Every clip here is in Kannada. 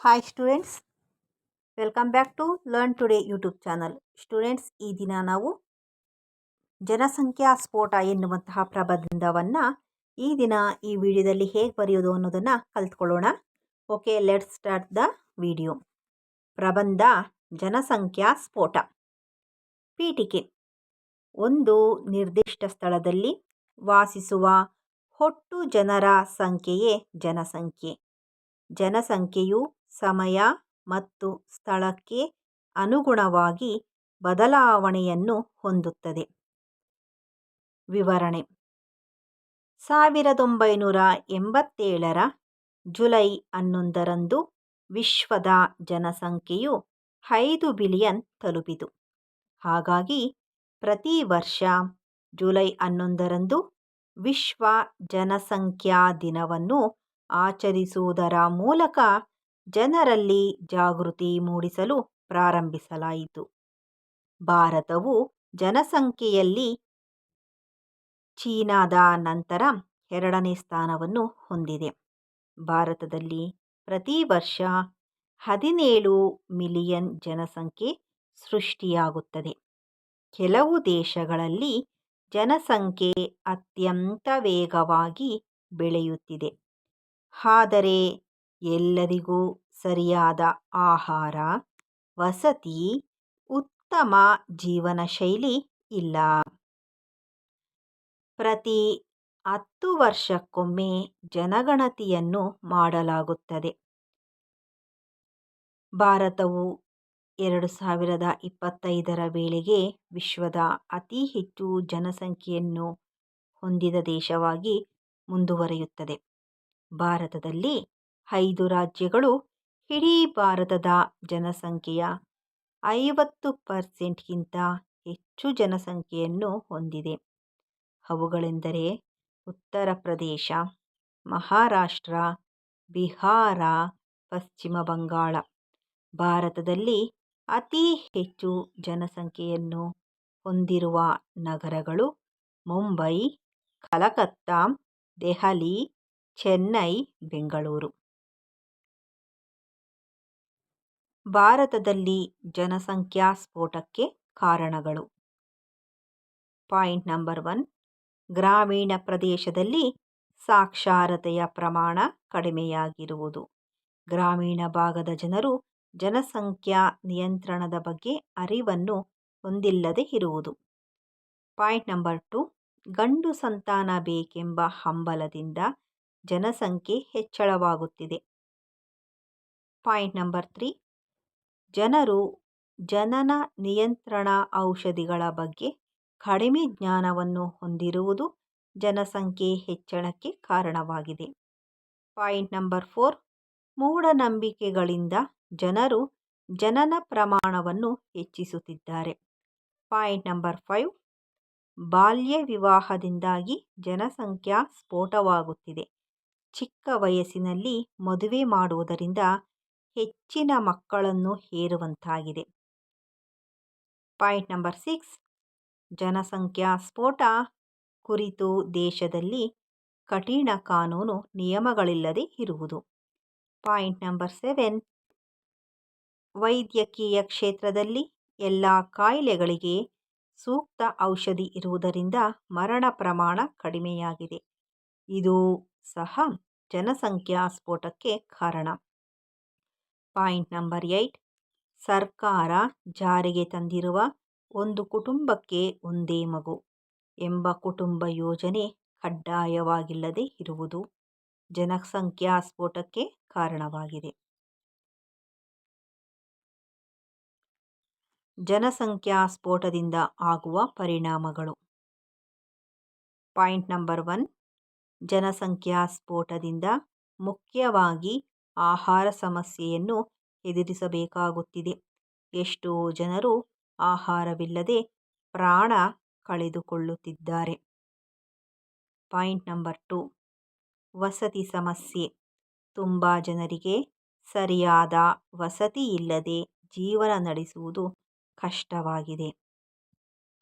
Hi students welcome back to learn today YouTube channel students ಈ ದಿನ ನಾವು ಜನಸಂಖ್ಯಾ ಸ್ಫೋಟ ಎನ್ನುವಂತಹ ಪ್ರಬಂಧವನ್ನು ಈ ದಿನ ಈ ವಿಡಿಯೋದಲ್ಲಿ ಹೇಗೆ ಬರೆಯೋದು ಅನ್ನೋದನ್ನು ಕಲ್ತ್ಕೊಳ್ಳೋಣ. Okay let start the video ಪ್ರಬಂಧ ಜನಸಂಖ್ಯಾ ಸ್ಫೋಟ. ಪೀಠಿಕೆ. ಒಂದು ನಿರ್ದಿಷ್ಟ ಸ್ಥಳದಲ್ಲಿ ವಾಸಿಸುವ ಒಟ್ಟು ಜನರ ಸಂಖ್ಯೆಯೇ ಜನಸಂಖ್ಯೆ. ಜನಸಂಖ್ಯೆಯು ಸಮಯ ಮತ್ತು ಸ್ಥಳಕ್ಕೆ ಅನುಗುಣವಾಗಿ ಬದಲಾವಣೆಯನ್ನು ಹೊಂದುತ್ತದೆ. ವಿವರಣೆ. ಸಾವಿರದ ಒಂಬೈನೂರ ಎಂಬತ್ತೇಳರ ಜುಲೈ ಹನ್ನೊಂದರಂದು ವಿಶ್ವದ ಜನಸಂಖ್ಯೆಯು ಐದು ಬಿಲಿಯನ್ ತಲುಪಿತು. ಹಾಗಾಗಿ ಪ್ರತಿ ವರ್ಷ ಜುಲೈ ಹನ್ನೊಂದರಂದು ವಿಶ್ವ ಜನಸಂಖ್ಯಾ ದಿನವನ್ನು ಆಚರಿಸುವುದರ ಮೂಲಕ ಜನರಲ್ಲಿ ಜಾಗೃತಿ ಮೂಡಿಸಲು ಪ್ರಾರಂಭಿಸಲಾಯಿತು. ಭಾರತವು ಜನಸಂಖ್ಯೆಯಲ್ಲಿ ಚೀನಾದ ನಂತರ ಎರಡನೇ ಸ್ಥಾನವನ್ನು ಹೊಂದಿದೆ. ಭಾರತದಲ್ಲಿ ಪ್ರತಿ ವರ್ಷ ಹದಿನೇಳು ಮಿಲಿಯನ್ ಜನಸಂಖ್ಯೆ ಸೃಷ್ಟಿಯಾಗುತ್ತದೆ. ಕೆಲವು ದೇಶಗಳಲ್ಲಿ ಜನಸಂಖ್ಯೆ ಅತ್ಯಂತ ವೇಗವಾಗಿ ಬೆಳೆಯುತ್ತಿದೆ. ಆದರೆ ಎಲ್ಲರಿಗೂ ಸರಿಯಾದ ಆಹಾರ, ವಸತಿ, ಉತ್ತಮ ಜೀವನ ಶೈಲಿ ಇಲ್ಲ. ಪ್ರತಿ ಹತ್ತು ವರ್ಷಕ್ಕೊಮ್ಮೆ ಜನಗಣತಿಯನ್ನು ಮಾಡಲಾಗುತ್ತದೆ. ಭಾರತವು ಎರಡು ಸಾವಿರದ ಇಪ್ಪತ್ತೈದರ ವೇಳೆಗೆ ವಿಶ್ವದ ಅತಿ ಹೆಚ್ಚು ಜನಸಂಖ್ಯೆಯನ್ನು ಹೊಂದಿದ ದೇಶವಾಗಿ ಮುಂದುವರಿಯುತ್ತದೆ. ಭಾರತದಲ್ಲಿ ಐದು ರಾಜ್ಯಗಳು ಇಡೀ ಭಾರತದ ಜನಸಂಖ್ಯೆಯ ಐವತ್ತು ಪರ್ಸೆಂಟ್ಗಿಂತ ಹೆಚ್ಚು ಜನಸಂಖ್ಯೆಯನ್ನು ಹೊಂದಿದೆ. ಅವುಗಳೆಂದರೆ ಉತ್ತರ ಪ್ರದೇಶ, ಮಹಾರಾಷ್ಟ್ರ, ಬಿಹಾರ, ಪಶ್ಚಿಮ ಬಂಗಾಳ. ಭಾರತದಲ್ಲಿ ಅತಿ ಹೆಚ್ಚು ಜನಸಂಖ್ಯೆಯನ್ನು ಹೊಂದಿರುವ ನಗರಗಳು ಮುಂಬೈ, ಕಲಕತ್ತಾ, ದೆಹಲಿ, ಚೆನ್ನೈ, ಬೆಂಗಳೂರು. ಭಾರತದಲ್ಲಿ ಜನಸಂಖ್ಯಾ ಸ್ಫೋಟಕ್ಕೆ ಕಾರಣಗಳು. ಪಾಯಿಂಟ್ ನಂಬರ್ ಒನ್, ಗ್ರಾಮೀಣ ಪ್ರದೇಶದಲ್ಲಿ ಸಾಕ್ಷರತೆಯ ಪ್ರಮಾಣ ಕಡಿಮೆಯಾಗಿರುವುದು. ಗ್ರಾಮೀಣ ಭಾಗದ ಜನರು ಜನಸಂಖ್ಯಾ ನಿಯಂತ್ರಣದ ಬಗ್ಗೆ ಅರಿವನ್ನು ಹೊಂದಿಲ್ಲದೆ ಇರುವುದು. ಪಾಯಿಂಟ್ ನಂಬರ್ ಟು, ಗಂಡು ಸಂತಾನ ಬೇಕೆಂಬ ಹಂಬಲದಿಂದ ಜನಸಂಖ್ಯೆ ಹೆಚ್ಚಳವಾಗುತ್ತಿದೆ. ಪಾಯಿಂಟ್ ನಂಬರ್ ತ್ರೀ ಜನರು ಜನನ ನಿಯಂತ್ರಣ ಔಷಧಿಗಳ ಬಗ್ಗೆ ಕಡಿಮೆ ಜ್ಞಾನವನ್ನು ಹೊಂದಿರುವುದು ಜನಸಂಖ್ಯೆ ಹೆಚ್ಚಳಕ್ಕೆ ಕಾರಣವಾಗಿದೆ. ಪಾಯಿಂಟ್ ನಂಬರ್ ಫೋರ್, ಮೂಢನಂಬಿಕೆಗಳಿಂದ ಜನರು ಜನನ ಪ್ರಮಾಣವನ್ನು ಹೆಚ್ಚಿಸುತ್ತಿದ್ದಾರೆ. ಪಾಯಿಂಟ್ ನಂಬರ್ ಫೈವ್, ಬಾಲ್ಯ ವಿವಾಹದಿಂದಾಗಿ ಜನಸಂಖ್ಯಾ ಸ್ಫೋಟವಾಗುತ್ತಿದೆ. ಚಿಕ್ಕ ವಯಸ್ಸಿನಲ್ಲಿ ಮದುವೆ ಮಾಡುವುದರಿಂದ ಹೆಚ್ಚಿನ ಮಕ್ಕಳನ್ನು ಹೇರುವಂತಾಗಿದೆ. Point number six. ಜನಸಂಖ್ಯಾ ಸ್ಫೋಟ ಕುರಿತು ದೇಶದಲ್ಲಿ ಕಠಿಣ ಕಾನೂನು ನಿಯಮಗಳಿಲ್ಲದೆ ಇರುವುದು. Point number seven. ವೈದ್ಯಕೀಯ ಕ್ಷೇತ್ರದಲ್ಲಿ ಎಲ್ಲ ಕಾಯಿಲೆಗಳಿಗೆ ಸೂಕ್ತ ಔಷಧಿ ಇರುವುದರಿಂದ ಮರಣ ಪ್ರಮಾಣ ಕಡಿಮೆಯಾಗಿದೆ. ಇದು ಸಹ ಜನಸಂಖ್ಯಾ ಸ್ಫೋಟಕ್ಕೆ ಕಾರಣ. Point number eight. ಸರ್ಕಾರ ಜಾರಿಗೆ ತಂದಿರುವ ಒಂದು ಕುಟುಂಬಕ್ಕೆ ಒಂದೇ ಮಗು ಎಂಬ ಕುಟುಂಬ ಯೋಜನೆ ಕಡ್ಡಾಯವಾಗಿಲ್ಲದೆ ಇರುವುದು ಜನಸಂಖ್ಯಾ ಸ್ಫೋಟಕ್ಕೆ ಕಾರಣವಾಗಿದೆ. ಜನಸಂಖ್ಯಾ ಸ್ಫೋಟದಿಂದ ಆಗುವ ಪರಿಣಾಮಗಳು. Point number one. ಜನಸಂಖ್ಯಾ ಸ್ಫೋಟದಿಂದ ಮುಖ್ಯವಾಗಿ ಆಹಾರ ಸಮಸ್ಯೆಯನ್ನು ಎದುರಿಸಬೇಕಾಗುತ್ತಿದೆ. ಎಷ್ಟೋ ಜನರು ಆಹಾರವಿಲ್ಲದೆ ಪ್ರಾಣ ಕಳೆದುಕೊಳ್ಳುತ್ತಿದ್ದಾರೆ. Point number two. ವಸತಿ ಸಮಸ್ಯೆ. ತುಂಬ ಜನರಿಗೆ ಸರಿಯಾದ ವಸತಿ ಇಲ್ಲದೆ ಜೀವನ ನಡೆಸುವುದು ಕಷ್ಟವಾಗಿದೆ.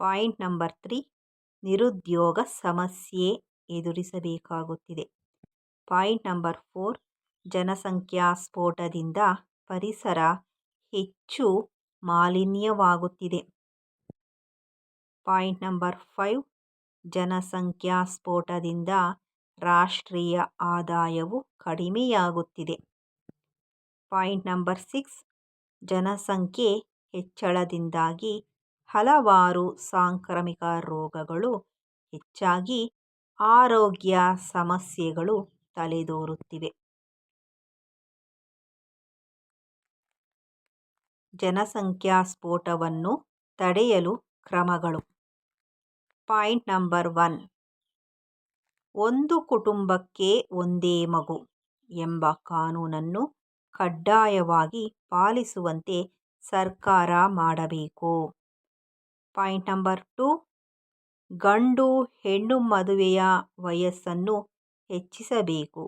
Point number three. ನಿರುದ್ಯೋಗ ಸಮಸ್ಯೆ ಎದುರಿಸಬೇಕಾಗುತ್ತಿದೆ. Point number four. ಜನಸಂಖ್ಯಾ ಸ್ಫೋಟದಿಂದ ಪರಿಸರ ಹೆಚ್ಚು ಮಾಲಿನ್ಯವಾಗುತ್ತಿದೆ. ಪಾಯಿಂಟ್ ನಂಬರ್ ಫೈವ್, ಜನಸಂಖ್ಯಾ ಸ್ಫೋಟದಿಂದ ರಾಷ್ಟ್ರೀಯ ಆದಾಯವು ಕಡಿಮೆಯಾಗುತ್ತಿದೆ. ಪಾಯಿಂಟ್ ನಂಬರ್ ಸಿಕ್ಸ್, ಜನಸಂಖ್ಯೆ ಹೆಚ್ಚಳದಿಂದಾಗಿ ಹಲವಾರು ಸಾಂಕ್ರಾಮಿಕ ರೋಗಗಳು, ಹೆಚ್ಚಾಗಿ ಆರೋಗ್ಯ ಸಮಸ್ಯೆಗಳು ತಲೆದೋರುತ್ತಿವೆ. ಜನಸಂಖ್ಯಾ ಸ್ಫೋಟವನ್ನು ತಡೆಯಲು ಕ್ರಮಗಳು. Point number one. ಒಂದು ಕುಟುಂಬಕ್ಕೆ ಒಂದೇ ಮಗು ಎಂಬ ಕಾನೂನನ್ನು ಕಡ್ಡಾಯವಾಗಿ ಪಾಲಿಸುವಂತೆ ಸರ್ಕಾರ ಮಾಡಬೇಕು. Point number two. ಗಂಡು ಹೆಣ್ಣು ಮದುವೆಯ ವಯಸ್ಸನ್ನು ಹೆಚ್ಚಿಸಬೇಕು.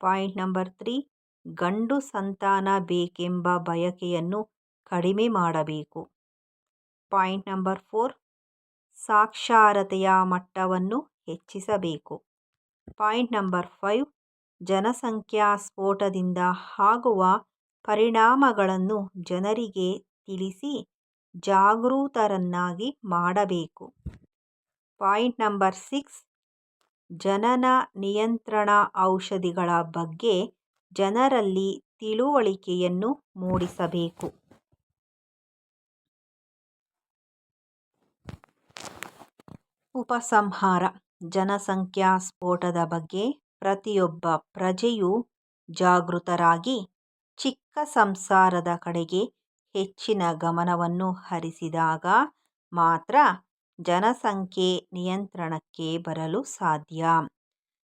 Point number three. ಗಂಡು ಸಂತಾನ ಬೇಕೆಂಬ ಬಯಕೆಯನ್ನು ಕಡಿಮೆ ಮಾಡಬೇಕು. ಪಾಯಿಂಟ್ ನಂಬರ್ ಫೋರ್, ಸಾಕ್ಷರತೆಯ ಮಟ್ಟವನ್ನು ಹೆಚ್ಚಿಸಬೇಕು. ಪಾಯಿಂಟ್ ನಂಬರ್ ಫೈವ್, ಜನಸಂಖ್ಯಾ ಸ್ಫೋಟದಿಂದ ಆಗುವ ಪರಿಣಾಮಗಳನ್ನು ಜನರಿಗೆ ತಿಳಿಸಿ ಜಾಗೃತರನ್ನಾಗಿ ಮಾಡಬೇಕು. ಪಾಯಿಂಟ್ ನಂಬರ್ ಸಿಕ್ಸ್, ಜನನ ನಿಯಂತ್ರಣ ಔಷಧಿಗಳ ಬಗ್ಗೆ ಜನರಲ್ಲಿ ತಿಳುವಳಿಕೆಯನ್ನು ಮೂಡಿಸಬೇಕು. ಉಪಸಂಹಾರ. ಜನಸಂಖ್ಯಾ ಸ್ಫೋಟದ ಬಗ್ಗೆ ಪ್ರತಿಯೊಬ್ಬ ಪ್ರಜೆಯೂ ಜಾಗೃತರಾಗಿ ಚಿಕ್ಕ ಸಂಸಾರದ ಕಡೆಗೆ ಹೆಚ್ಚಿನ ಗಮನವನ್ನು ಹರಿಸಿದಾಗ ಮಾತ್ರ ಜನಸಂಖ್ಯೆ ನಿಯಂತ್ರಣಕ್ಕೆ ಬರಲು ಸಾಧ್ಯ.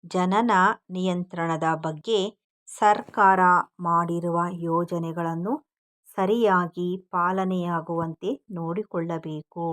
ಜನನ ನಿಯಂತ್ರಣದ ಬಗ್ಗೆ ಸರ್ಕಾರ ಮಾಡಿರುವ ಯೋಜನೆಗಳನ್ನು ಸರಿಯಾಗಿ ಪಾಲನೆಯಾಗುವಂತೆ ನೋಡಿಕೊಳ್ಳಬೇಕು.